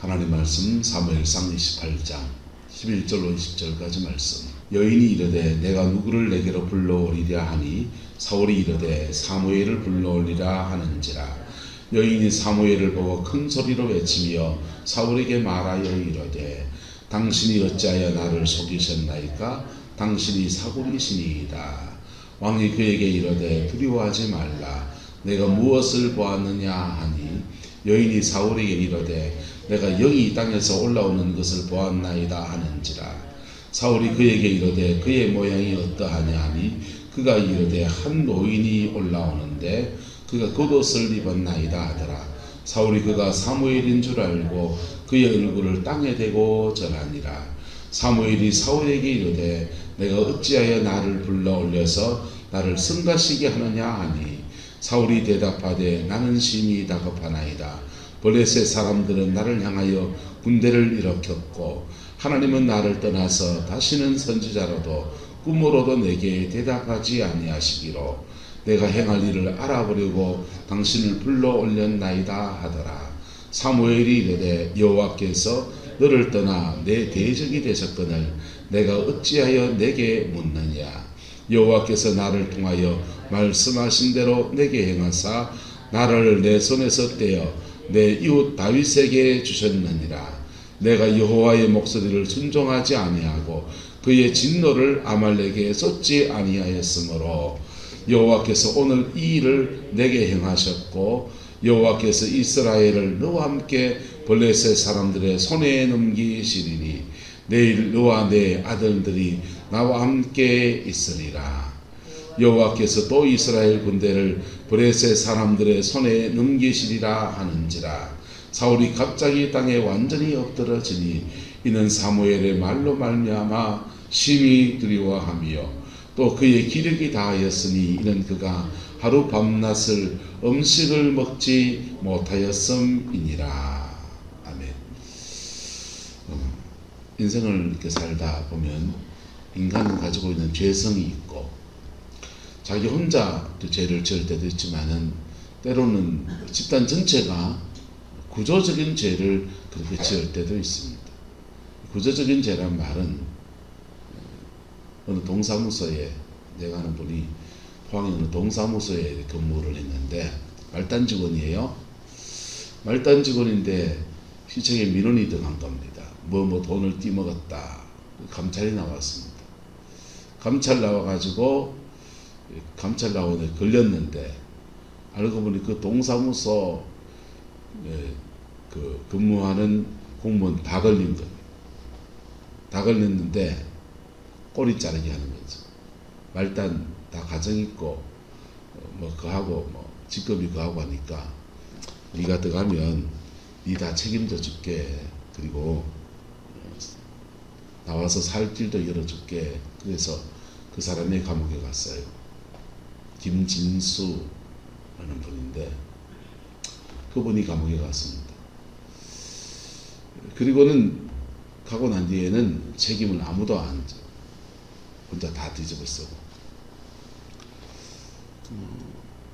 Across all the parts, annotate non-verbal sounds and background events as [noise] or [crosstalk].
하나님 말씀 사무엘상 28장 11절로 20절까지 말씀. 여인이 이르되 내가 누구를 내게로 불러오리랴 하니 사울이 이르되 사무엘을 불러오리라 하는지라. 여인이 사무엘을 보고 큰 소리로 외치며 사울에게 말하여 이르되 당신이 어찌하여 나를 속이셨나이까? 당신이 사울이시니이다. 왕이 그에게 이르되 두려워하지 말라. 내가 무엇을 보았느냐 하니 여인이 사울에게 이르되 내가 영이 이 땅에서 올라오는 것을 보았나이다 하는지라. 사울이 그에게 이르되 그의 모양이 어떠하냐 하니 그가 이르되 한 노인이 올라오는데 그가 겉옷을 입었나이다 하더라. 사울이 그가 사무엘인 줄 알고 그의 얼굴을 땅에 대고 절하니라. 사무엘이 사울에게 이르되 내가 어찌하여 나를 불러 올려서 나를 승가시게 하느냐 하니. 사울이 대답하되 나는 심히 다급하나이다 블레셋 사람들은 나를 향하여 군대를 일으켰고 하나님은 나를 떠나서 다시는 선지자로도 꿈으로도 내게 대답하지 아니하시기로 내가 행할 일을 알아보려고 당신을 불러 올렸나이다 하더라. 사무엘이 이르되 여호와께서 너를 떠나 내 대적이 되셨거늘 내가 어찌하여 내게 묻느냐? 여호와께서 나를 통하여 말씀하신 대로 내게 행하사 나를 내 손에서 떼어 내 이웃 다윗에게 주셨느니라. 내가 여호와의 목소리를 순종하지 아니하고 그의 진노를 아말렉에 쏟지 아니하였으므로 여호와께서 오늘 이 일을 내게 행하셨고 여호와께서 이스라엘을 너와 함께 블레셋 사람들의 손에 넘기시리니 내일 너와 내 아들들이 나와 함께 있으리라 여호와께서 또 이스라엘 군대를 블레셋 사람들의 손에 넘기시리라 하는지라 사울이 갑자기 땅에 완전히 엎드러지니 이는 사무엘의 말로 말미암아 심히 두려워하며 또 그의 기력이 다하였으니 이는 그가 하루 밤낮을 음식을 먹지 못하였음이니라 아멘. 어, 인생을 이렇게 살다 보면 인간은 가지고 있는 죄성이 자기 혼자 또 죄를 지을 때도 있지만은 때로는 집단 전체가 구조적인 죄를 그렇게 지을 때도 있습니다. 구조적인 죄란 말은 어느 동사무소에 내가 아는 분이 포항에 어느 동사무소에 근무를 했는데 말단 직원이에요. 말단 직원인데 시청에 민원이 등한 겁니다. 뭐뭐 돈을 띠먹었다. 감찰이 나왔습니다. 감찰 나와가지고 감찰 나오는데 걸렸는데 알고 보니 그 동사무소 예, 그 근무하는 공무원 다 걸린 거예요. 다 걸렸는데 꼬리 자르기 하는 거죠. 말단 다 가정 있고 어, 뭐 그하고 뭐 직급이 그하고 하니까 네가 들어가면 네 다 책임져 줄게. 그리고 어, 나와서 살 길도 열어줄게. 그래서 그 사람이 감옥에 갔어요. 김진수라는 분인데 그분이 감옥에 갔습니다. 그리고는 가고 난 뒤에는 책임을 아무도 안 져. 혼자 다 뒤집어 쓰고. 음,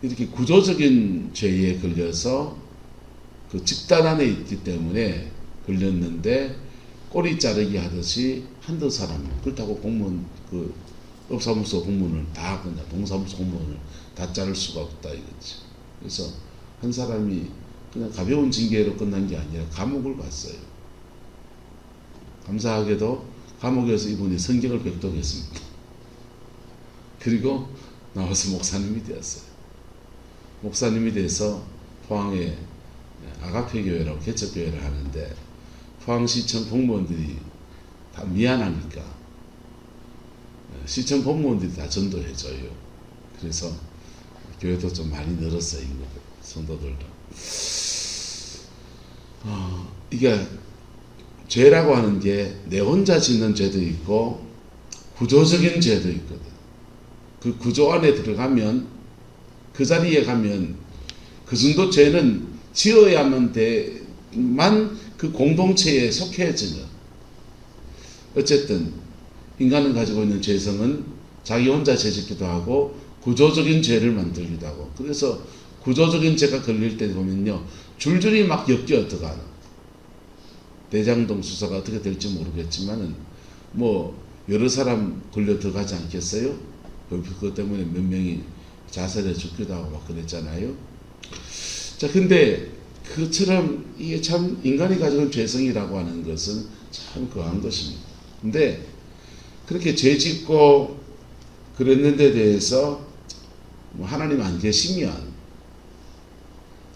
이렇게 구조적인 죄에 걸려서 그 집단 안에 있기 때문에 걸렸는데 꼬리 자르기 하듯이 한두 사람 그렇다고 공무원 그 업사무소 공무원을 다 그냥 동사무소 공무원을 다 자를 수가 없다 이거지. 그래서 한 사람이 그냥 가벼운 징계로 끝난 게 아니라 감옥을 갔어요. 감사하게도 감옥에서 이분이 성경을 백독했습니다. 그리고 나와서 목사님이 되었어요. 목사님이 돼서 포항에 아가페 교회라고 개척 교회를 하는데 포항시청 공무원들이 다 미안하니까 시청 공무원들이 다 전도해줘요. 그래서 교회도 좀 많이 늘었어요. 성도들도. 어, 이게 죄라고 하는 게 내 혼자 짓는 죄도 있고 구조적인 죄도 있거든. 그 구조 안에 들어가면 그 자리에 가면 그 정도 죄는 지어야만 돼만 그 공동체에 속해지는 어쨌든 인간은 가지고 있는 죄성은 자기 혼자 죄짓기도 하고 구조적인 죄를 만들기도 하고 그래서 구조적인 죄가 걸릴 때 보면요 줄줄이 막 엮여 들어가는 대장동 수사가 어떻게 될지 모르겠지만은 뭐 여러 사람 걸려 들어가지 않겠어요? 그- 그것 때문에 몇 명이 자살해 죽기도 하고 막 그랬잖아요. 자, 근데 그처럼 이게 참 인간이 가지고 죄성이라고 하는 것은 참 그한 것입니다. 근데 그렇게 죄 짓고 그랬는데 대해서 뭐 하나님 안 계시면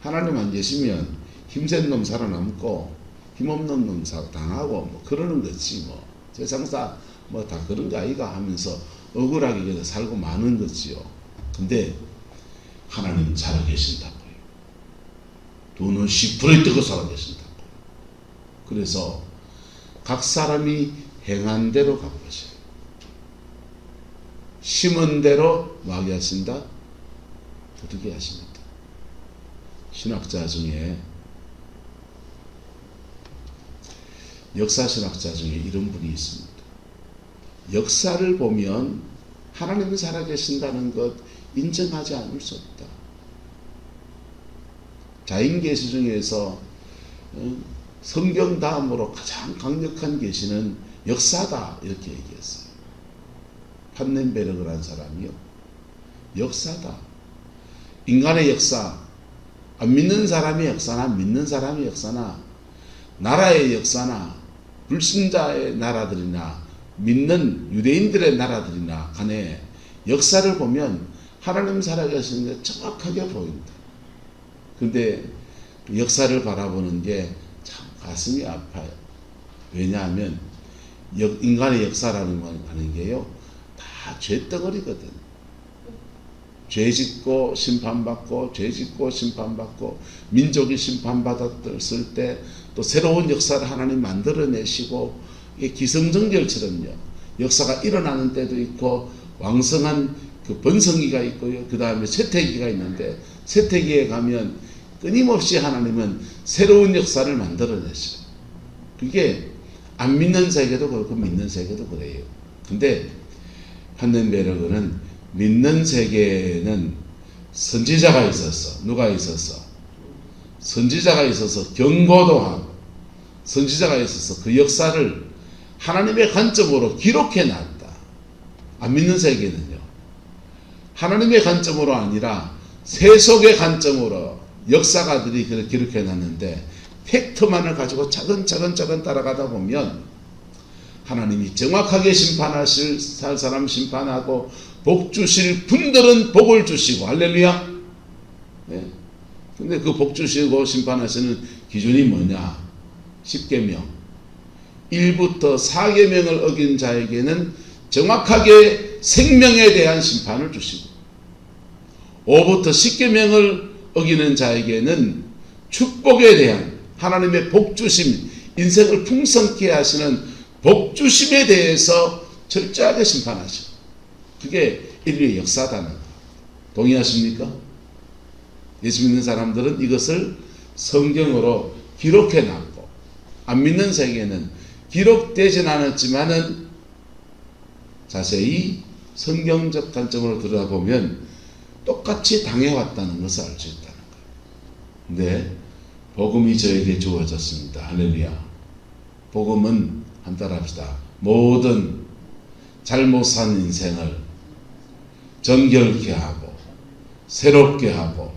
하나님 안 계시면 힘센 놈 살아남고 힘없는 놈 사- 당하고 뭐 그러는 거지 뭐 세상사 뭐 다 그런 거 아이가 하면서 억울하게 그냥 살고 마는 거지요. 근데 하나님 살아계신다고요. 두 눈씩 불에 뜨고 살아계신다고. 그래서 각 사람이 행한 대로 갚으셔요. 심은 대로 마게 하신다. 어떻게 하십니까? 신학자 중에 역사 신학자 중에 이런 분이 있습니다. 역사를 보면 하나님이 살아계신다는 것 인정하지 않을 수 없다. 자인 계시 중에서 어, 성경 다음으로 가장 강력한 계시는 역사다 이렇게 얘기했어요. 판넨베르그라는 사람이요. 역사다. 인간의 역사, 안 믿는 사람의 역사나 믿는 사람의 역사나 나라의 역사나 불신자의 나라들이나 믿는 유대인들의 나라들이나 간에 역사를 보면 하나님 살아계시는 게 정확하게 보인다. 근데 그 역사를 바라보는 게 참 가슴이 아파요. 왜냐하면 역- 인간의 역사라는 건 하는 게요. 다 죄덩어리거든. 죄 짓고 심판받고 죄 짓고 심판받고 민족이 심판받았을 때 또 새로운 역사를 하나님 만들어내시고 기성정결처럼요. 역사가 일어나는 때도 있고 왕성한 그 번성기가 있고요. 그 다음에 쇠퇴기가 있는데 쇠퇴기에 가면 끊임없이 하나님은 새로운 역사를 만들어내셔요. 그게 안 믿는 세계도 그렇고 믿는 세계도 그래요. 근데 판덴베르그는 믿는 세계에는 선지자가 있었어. 누가 있었어? 선지자가 있어서 경고도 하고 선지자가 있어서 그 역사를 하나님의 관점으로 기록해 놨다. 안 믿는 세계는요. 하나님의 관점으로 아니라 세속의 관점으로 역사가들이 그렇게 기록해 놨는데 팩트만을 가지고 차근차근 차근 따라가다 보면 하나님이 정확하게 심판하실 살 사람 심판하고 복 주실 분들은 복을 주시고 할렐루야. 네. 근데 그 복 주시고 심판하시는 기준이 뭐냐? 10계명. 1부터 4계명을 어긴 자에게는 정확하게 생명에 대한 심판을 주시고 5부터 10계명을 어기는 자에게는 축복에 대한 하나님의 복 주심, 인생을 풍성케 하시는 복 주심에 대해서 철저하게 심판하시고 그게 인류의 역사다는 거. 동의하십니까? 예수 믿는 사람들은 이것을 성경으로 기록해 놨고 안 믿는 세계는 기록되진 않았지만은 자세히 성경적 관점으로 들여다보면 똑같이 당해왔다는 것을 알 수 있다는 거예요. 근데 복음이 저에게 주어졌습니다. 할렐루야. 복음은 한따라 합시다. 모든 잘못 산 인생을 정결케 하고 새롭게 하고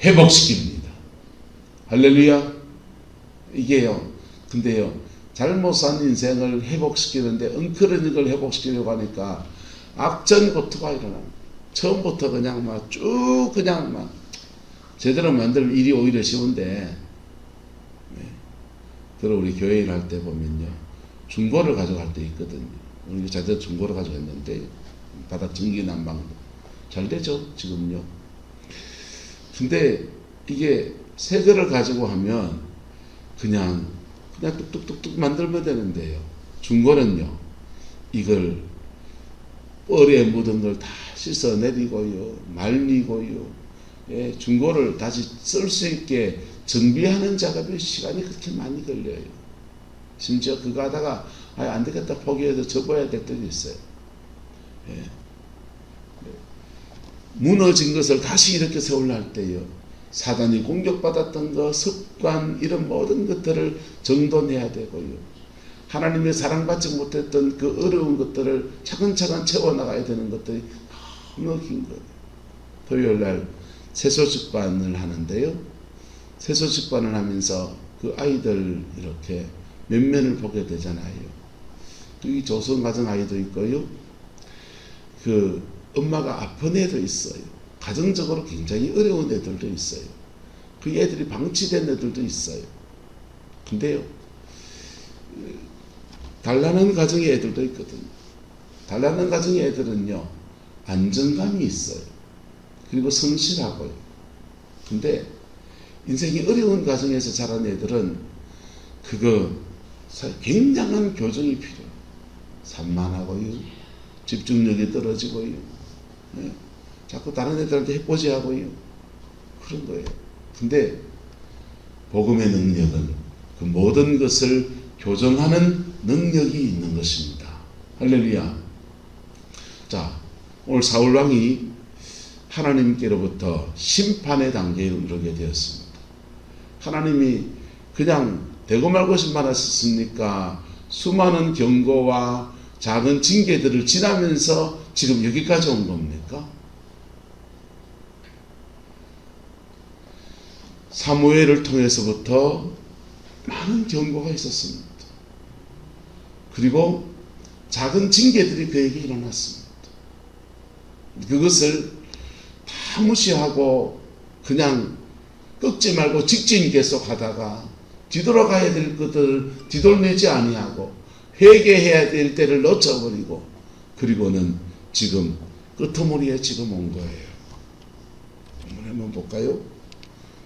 회복시킵니다. 할렐루야. 이게요. 근데요. 잘못 산 인생을 회복시키는데 엉클어진 걸 회복시키려고 하니까 악전고투가 일어납니다. 처음부터 그냥 막 쭉 그냥 막 제대로 만들 일이 오히려 쉬운데 네. 들어 우리 교회 일 할 때 보면요. 중고를 가져갈 때 있거든요. 우리 자들 중고를 가져갔는데 바닥 전기 난방도 잘 되죠 지금요. 근데 이게 새 거를 가지고 하면 그냥 그냥 뚝뚝뚝뚝 만들면 되는데요. 중고는요. 이걸 뻘에 묻은 걸 다 씻어내리고요. 말리고요. 예, 중고를 다시 쓸 수 있게 정비하는 작업에 시간이 그렇게 많이 걸려요. 심지어 그거 하다가 아, 안 되겠다 포기해서 접어야 될 때도 있어요. 예. 무너진 것을 다시 이렇게 세우려 할 때요. 사단이 공격받았던 것, 습관 이런 모든 것들을 정돈해야 되고요. 하나님의 사랑받지 못했던 그 어려운 것들을 차근차근 채워나가야 되는 것들이 너무 긴 거예요. 토요일 날 세소식반을 하는데요. 세소식반을 하면서 그 아이들 이렇게 면면을 보게 되잖아요. 이 조선 가정 아이도 있고요. 그 엄마가 아픈 애도 있어요. 가정적으로 굉장히 어려운 애들도 있어요. 그 애들이 방치된 애들도 있어요. 근데요. 달라는 가정의 애들도 있거든요. 달라는 가정의 애들은요. 안정감이 있어요. 그리고 성실하고요. 근데 인생이 어려운 가정에서 자란 애들은 그거 굉장한 교정이 필요해요. 산만하고요. 집중력이 떨어지고요. 예. 자꾸 다른 애들한테 해코지하고요. 그런 거예요. 근데 복음의 능력은 그 모든 것을 교정하는 능력이 있는 것입니다. 할렐루야. 자, 오늘 사울 왕이 하나님께로부터 심판의 단계에 이르게 되었습니다. 하나님이 그냥 되고 말 것이 많았습니까? 수많은 경고와 작은 징계들을 지나면서 지금 여기까지 온 겁니까? 사무엘을 통해서부터 많은 경고가 있었습니다. 그리고 작은 징계들이 그에게 일어났습니다. 그것을 다 무시하고 그냥 꺾지 말고 직진 계속 하다가 뒤돌아가야 될 것을 뒤돌리지 아니하고 회개해야 될 때를 놓쳐버리고 그리고는 지금 끄트머리에 지금 온 거예요. 본문에 한번 볼까요?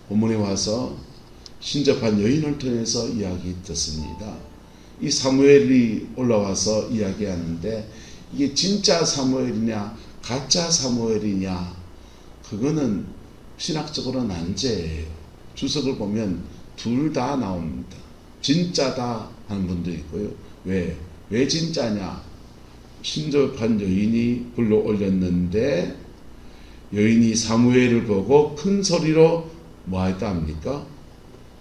본문에 와서 신접한 여인을 통해서 이야기 듣습니다. 이 사무엘이 올라와서 이야기하는데 이게 진짜 사무엘이냐 가짜 사무엘이냐 그거는 신학적으로 난제예요. 주석을 보면 둘 다 나옵니다. 진짜다 하는 분도 있고요. 왜? 왜 진짜냐? 신접한 여인이 불러 올렸는데 여인이 사무엘을 보고 큰 소리로 뭐 했다 합니까?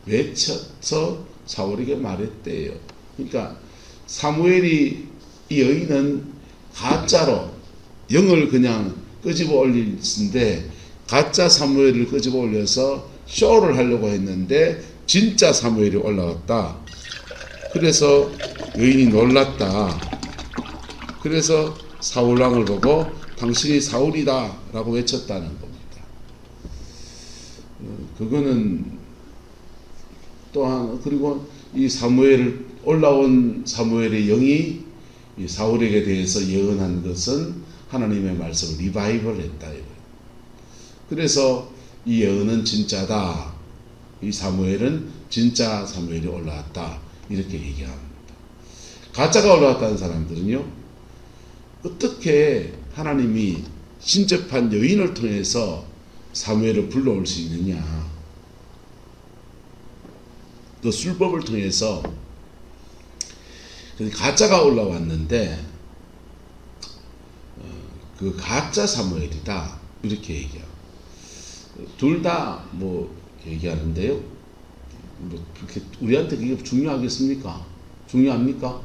외쳐서 사울에게 말했대요. 그러니까 사무엘이 이 여인은 가짜로 영을 그냥 끄집어 올리는데 가짜 사무엘을 끄집어 올려서 쇼를 하려고 했는데 진짜 사무엘이 올라왔다. 그래서 여인이 놀랐다. 그래서 사울 왕을 보고 당신이 사울이다라고 외쳤다는 겁니다. 어, 그거는 또한 그리고 이 사무엘 올라온 사무엘의 영이 이 사울에게 대해서 예언한 것은 하나님의 말씀을 리바이벌 했다. 그래서 이 예언은 진짜다. 이 사무엘은 진짜 사무엘이 올라왔다. 이렇게 얘기합니다. 가짜가 올라왔다는 사람들은요. 어떻게 하나님이 신접한 여인을 통해서 사무엘을 불러올 수 있느냐. 그 술법을 통해서 가짜가 올라왔는데 어, 그 가짜 사무엘이다 이렇게 얘기하고 둘다 뭐 얘기하는데요. 뭐 그렇게 우리한테 그게 중요하겠습니까? 중요합니까?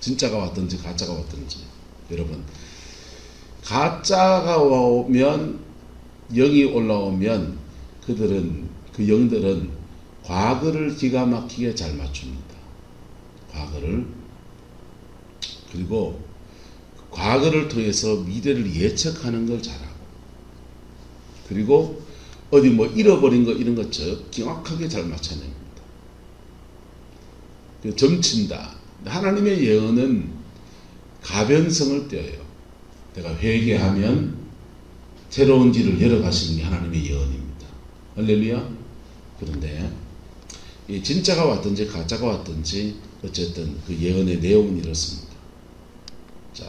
진짜가 왔든지 가짜가 왔든지 여러분 가짜가 오면 영이 올라오면 그들은 그 영들은 과거를 기가 막히게 잘 맞춥니다. 과거를 그리고 과거를 통해서 미래를 예측하는 걸 잘하고 그리고 어디 뭐 잃어버린 거 이런 것 정확하게 잘 맞춰냅니다. 그 점친다. 하나님의 예언은 가변성을 떼어요. 내가 회개하면 새로운 길을 열어가시는 게 하나님의 예언입니다. 할렐루야. 그런데 이 진짜가 왔든지 가짜가 왔든지 어쨌든 그 예언의 내용은 이렇습니다. 자,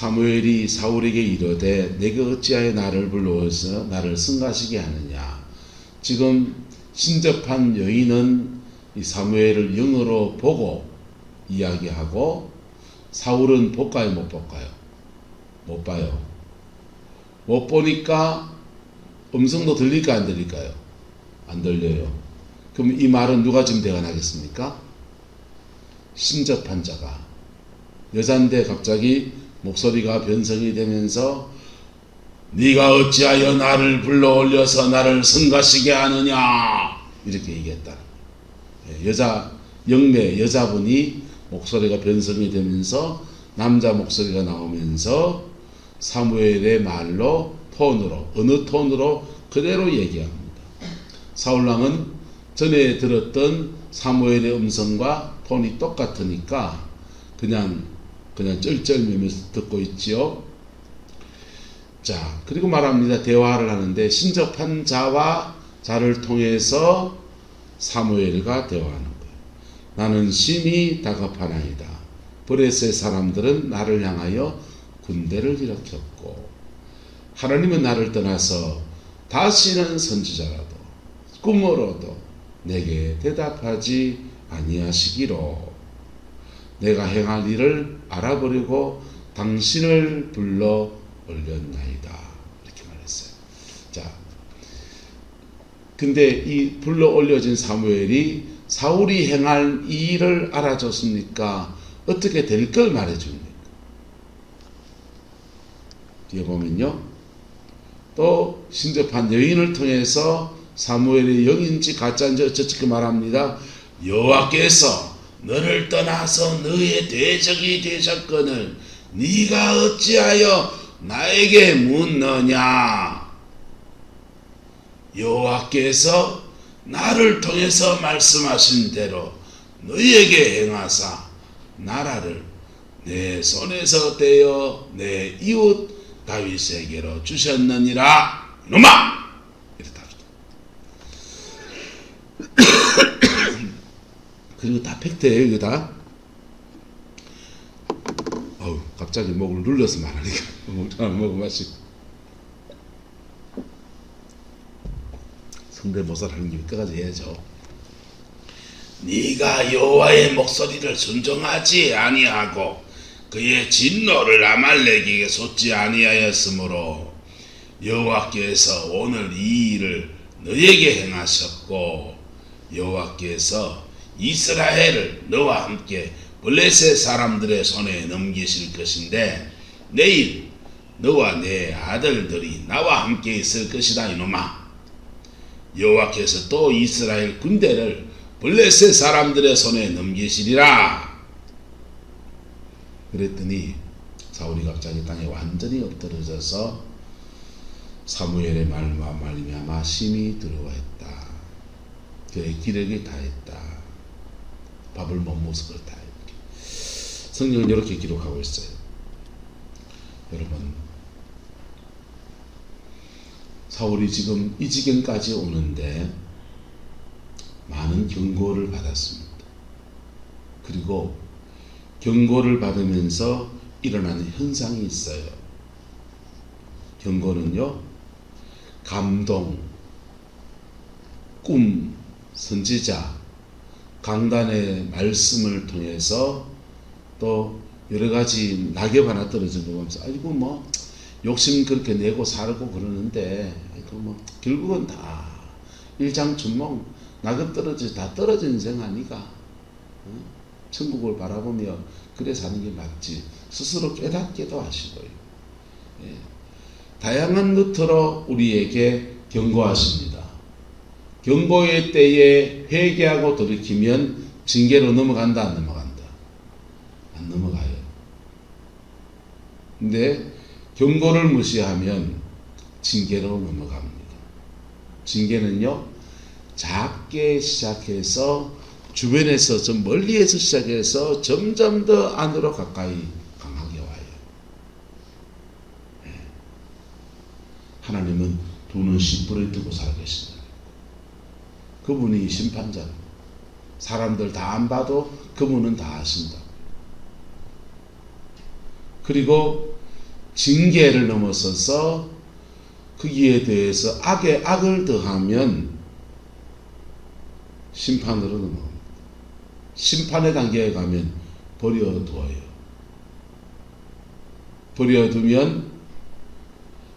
사무엘이 사울에게 이르되 내가 어찌하여 나를 불러서 나를 승가시게 하느냐. 지금 신접한 여인은 이 사무엘을 영어로 보고 이야기하고 사울은 볼까요 못 볼까요? 못 봐요. 못 보니까 음성도 들릴까 안 들릴까요? 안 들려요. 그럼 이 말은 누가 지금 대언하겠습니까? 신접한 자가 여잔데 갑자기 목소리가 변성이 되면서 네가 어찌하여 나를 불러 올려서 나를 성가시게 하느냐 이렇게 얘기했다. 예, 여자 영매 여자분이 목소리가 변성이 되면서 남자 목소리가 나오면서 사무엘의 말로 톤으로 어느 톤으로 그대로 얘기합니다. 사울왕은 전에 들었던 사무엘의 음성과 톤이 똑같으니까 그냥 그냥 쩔쩔매면서 듣고 있지요. 자, 그리고 말합니다. 대화를 하는데 신접한 자와 자를 통해서 사무엘과 대화하는 거예요. 나는 심히 다급하나이다. 브레스의 사람들은 나를 향하여 군대를 일으켰고 하나님은 나를 떠나서 다시는 선지자라도 꿈으로도 내게 대답하지 아니하시기로 내가 행할 일을 알아버리고 당신을 불러 올렸나이다. 이렇게 말했어요. 자, 근데 이 불러 올려진 사무엘이 사울이 행할 이 일을 알아줬습니까? 어떻게 될 걸 말해줍니까? 뒤에 보면요. 또 신접한 여인을 통해서 사무엘의 영인지 가짜인지 어쩌고 말합니다. 여호와께서 너를 떠나서 너의 대적이 되셨거늘 네가 어찌하여 나에게 묻느냐? 여호와께서 나를 통해서 말씀하신 대로 너희에게 행하사 나라를 내 손에서 떼어 내 이웃 다윗에게로 주셨느니라. 이놈아! 이렇다 그리고 다 팩트예요 이거 다. 어우 갑자기 목을 눌러서 말하니까 [laughs] 안 먹어 마시고 성대모사를 하는 김에 끝까지 해야죠. 네가 여호와의 목소리를 순종하지 아니하고 그의 진노를 아말렉에게 쏟지 아니하였으므로 여호와께서 오늘 이 일을 너에게 행하셨고 여호와께서 이스라엘을 너와 함께 블레셋 사람들의 손에 넘기실 것인데 내일 너와 내 아들들이 나와 함께 있을 것이다 이놈아 여호와께서 또 이스라엘 군대를 블레셋 사람들의 손에 넘기시리라 그랬더니 사울이 갑자기 땅에 완전히 엎드러져서 사무엘의 말과 말미암아 심히 두려워했다. 그의 기력이 다했다. 밥을 못 먹어서 그렇다. 이렇게. 성경은 이렇게 기록하고 있어요. 여러분, 사울이 지금 이 지경까지 오는데 많은 경고를 받았습니다. 그리고 경고를 받으면서 일어나는 현상이 있어요. 경고는요, 감동, 꿈, 선지자, 강단의 말씀을 통해서 또 여러 가지 낙엽 하나 떨어진 거 보면서 아이고 뭐 욕심 그렇게 내고 살고 그러는데 아이고 뭐 결국은 다 일장춘몽 낙엽 떨어지 다 떨어진 인생 아니가 어? 천국을 바라보며 그래 사는 게 맞지 스스로 깨닫기도 하시고요. 예. 다양한 루트로 우리에게 경고하십니다. 경고의 때에 회개하고 돌이키면 징계로 넘어간다 안 넘어간다 안 넘어가요. 근데 경고를 무시하면 징계로 넘어갑니다. 징계는요 작게 시작해서 주변에서 좀 멀리에서 시작해서 점점 더 안으로 가까이 강하게 와요. 예. 하나님은 두눈 심불을 뜨고 살아 계신다. 그분이 심판자. 사람들 다 안 봐도 그분은 다 아신다. 그리고 징계를 넘어서서 거기에 대해서 악에 악을 더하면 심판으로 넘어갑니다. 심판의 단계에 가면 버려두어요. 버려두면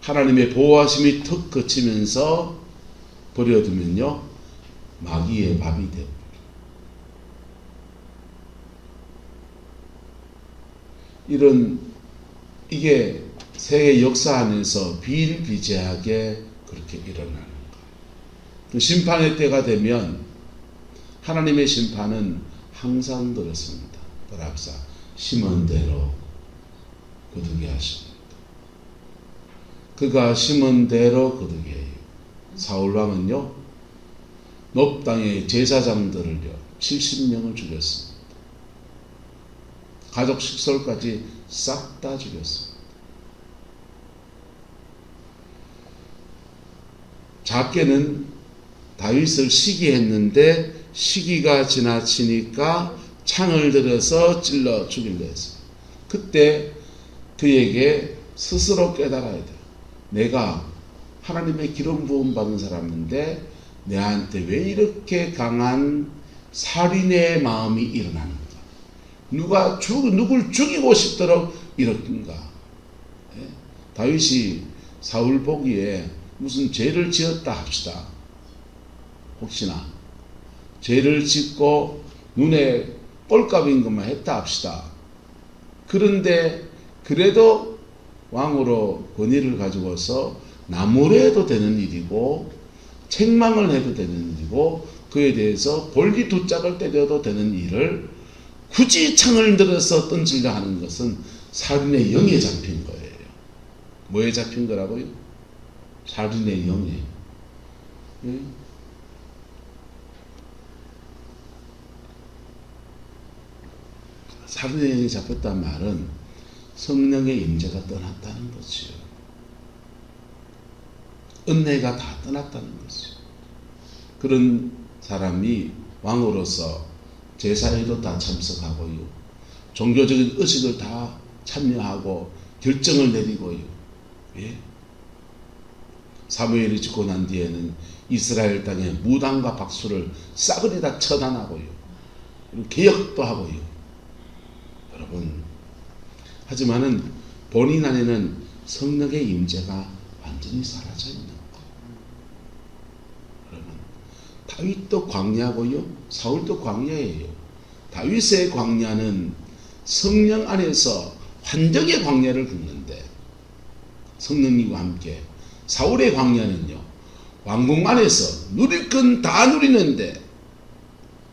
하나님의 보호하심이 턱 거치면서 버려두면요 마귀의 밥이 되고 이런 이게 세계 역사 안에서 비일비재하게 그렇게 일어나는 것. 그 심판의 때가 되면 하나님의 심판은 항상 그렇습니다. 그랍사 심은 대로 거두게 하십니다. 그가 심은 대로 거두게 해요. 사울 왕은요 높 땅의 제사장들을요 70명을 죽였습니다. 가족 식솔까지 싹 다 죽였습니다. 작게는 다윗을 시기했는데 시기가 지나치니까 창을 들어서 찔러 죽이려 했어요. 그때 그에게 스스로 깨달아야 돼요. 내가 하나님의 기름 부음 받은 사람인데 내한테 왜 이렇게 강한 살인의 마음이 일어나는가? 누가 죽 누굴 죽이고 싶도록 이렇든가? 예? 다윗이 사울 보기에 무슨 죄를 지었다 합시다. 혹시나 죄를 짓고 눈에 꼴값인 것만 했다 합시다. 그런데 그래도 왕으로 권위를 가지고서 나무래도 되는 일이고 책망을 해도 되는 일이고 그에 대해서 볼기 두 짝을 때려도 되는 일을 굳이 창을 들어서 던지려 하는 것은 살인의 영에 잡힌 거예요. 뭐에 잡힌 거라고요? 살인의 영에. 예? 살인의 영이 잡혔단 말은 성령의 임재가 떠났다는 거지요. 은혜가 다 떠났다는 거죠. 그런 사람이 왕으로서 제사에도 다 참석하고요. 종교적인 의식을 다 참여하고 결정을 내리고요. 예? 사무엘이 죽고 난 뒤에는 이스라엘 땅에 무당과 박수를 싸그리 다 처단하고요. 개혁도 하고요. 여러분, 하지만은 본인 안에는 성령의 임재가 완전히 사라져 있는 거. 여러분, 다윗도 광야고요, 사울도 광야예요. 다윗의 광야는 성령 안에서 환경의 광야를 긋는데 성령님과 함께 사울의 광야는요 왕궁 안에서 누릴 건 다 누리는데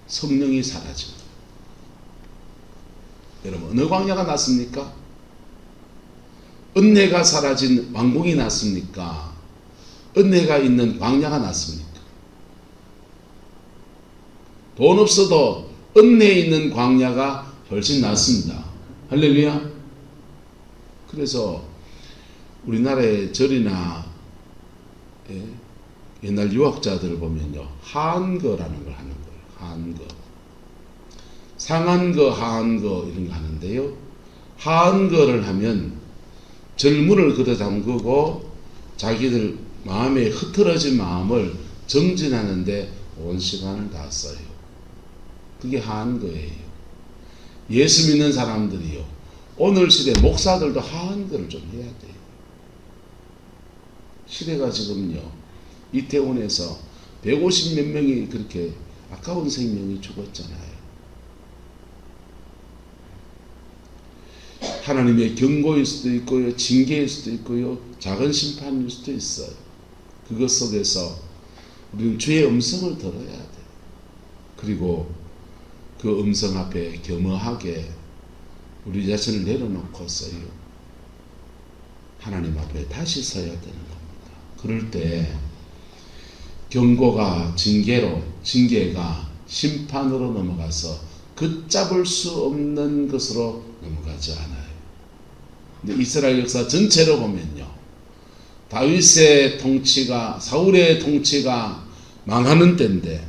성령이 사라집니다. 여러분 어느 광야가 낫습니까? 은혜가 사라진 왕궁이 낫습니까? 은혜가 있는 광야가 낫습니까? 돈 없어도 은혜 있는 광야가 훨씬 낫습니다. 할렐루야. 그래서 우리나라의 절이나 예, 옛날 유학자들을 보면요 한거라는 걸 하는 거예요. 한거. 상한거, 하한거 이런 거 하는데요. 하한거를 하면 절문을 걷어 잠그고 자기들 마음에 흐트러진 마음을 정진하는데 온 시간을 다 써요. 그게 하한거예요. 예수 믿는 사람들이요. 오늘 시대 목사들도 하한거를 좀 해야 돼요. 시대가 지금요. 이태원에서 150 몇 명이 그렇게 아까운 생명이 죽었잖아요. 하나님의 경고일 수도 있고요, 징계일 수도 있고요, 작은 심판일 수도 있어요. 그것 속에서 우리는 주의 음성을 들어야 돼. 그리고 그 음성 앞에 겸허하게 우리 자신을 내려놓고서요. 하나님 앞에 다시 서야 되는 겁니다. 그럴 때 경고가 징계로, 징계가 심판으로 넘어가서 걷잡을 수 없는 것으로 넘어가지 않아요. 근데 이스라엘 역사 전체로 보면요. 다윗의 통치가 사울의 통치가 망하는 때인데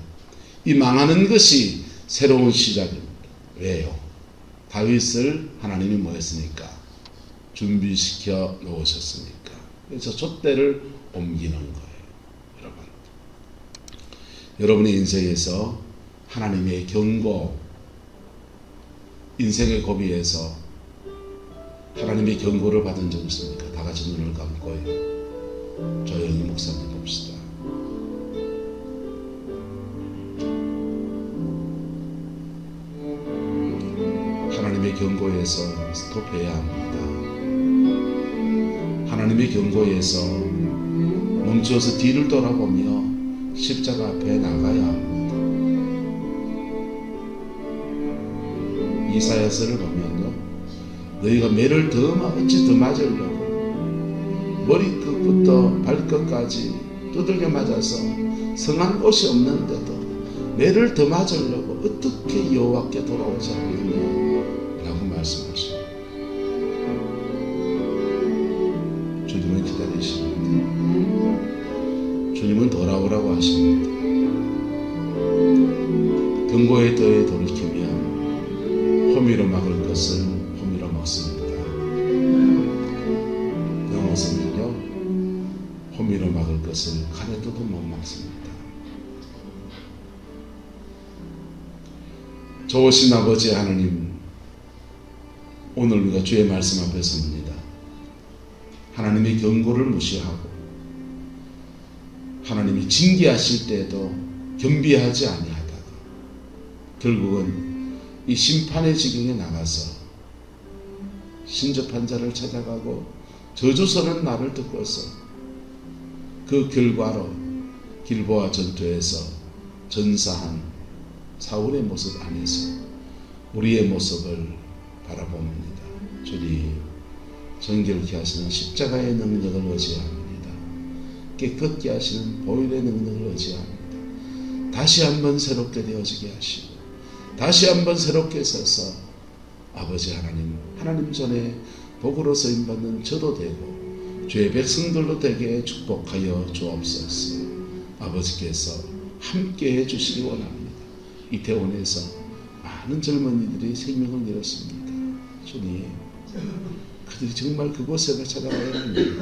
이 망하는 것이 새로운 시작입니다. 왜요? 다윗을 하나님이 뭐 했으니까? 준비시켜 놓으셨으니까. 그래서 촛대를 옮기는 거예요. 여러분. 여러분의 인생에서 하나님의 경고, 인생의 고비에서 하나님의 경고를 받은 적 있습니까? 다 같이 눈을 감고요. 조용히 묵상해 봅시다. 경고에서 스톱해야 합니다. 하나님의 경고에서 멈추어서 뒤를 돌아보며 십자가 앞에 나가야 합니다. 이사야서를 보면요. 너희가 매를 더 마- 어찌 더 맞으려고 머리끝부터 발끝까지 두들겨 맞아서 성한 옷이 없는데도 매를 더 맞으려고 어떻게 여호와께 돌아오지 않느냐 좋으신 아버지 하나님, 오늘 우리가 주의 말씀 앞에 섭니다. 하나님의 경고를 무시하고 하나님이 징계하실 때에도 겸비하지 아니하다가 결국은 이 심판의 지경에 나가서 신접한 자를 찾아가고 저주서는 나를 듣고서 그 결과로 길보아 전투에서 전사한 사울의 모습 안에서 우리의 모습을 바라봅니다. 주님 정결케 하시는 십자가의 능력을 의지합니다. 깨끗게 하시는 보혈의 능력을 의지합니다. 다시 한번 새롭게 되어지게 하시고 다시 한번 새롭게 서서 아버지 하나님 하나님 전에 복으로 쓰임 받는 저도 되고 주의 백성들도 되게 축복하여 주옵소서. 아버지께서 함께 해 주시기 원합니다. 이태원에서 많은 젊은이들이 생명을 잃었습니다. 주님, 그들이 정말 그곳에 찾아가야 하는지,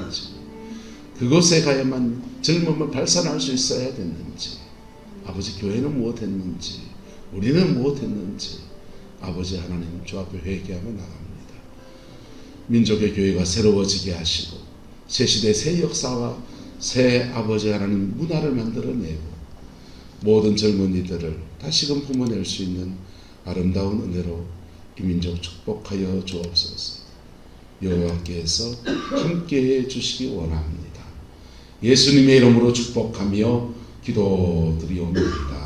그곳에 가야만 젊음을 발산할 수 있어야 됐는지, 아버지 교회는 무엇했는지, 우리는 무엇했는지, 아버지 하나님 주 앞에 회개하며 나갑니다. 민족의 교회가 새로워지게 하시고 새 시대 새 역사와 새 아버지 하나님 문화를 만들어내고 모든 젊은이들을 다시금 품어낼 수 있는 아름다운 은혜로 이 민족 축복하여 주옵소서. 여호와께서 함께해 주시기 원합니다. 예수님의 이름으로 축복하며 기도드리옵니다.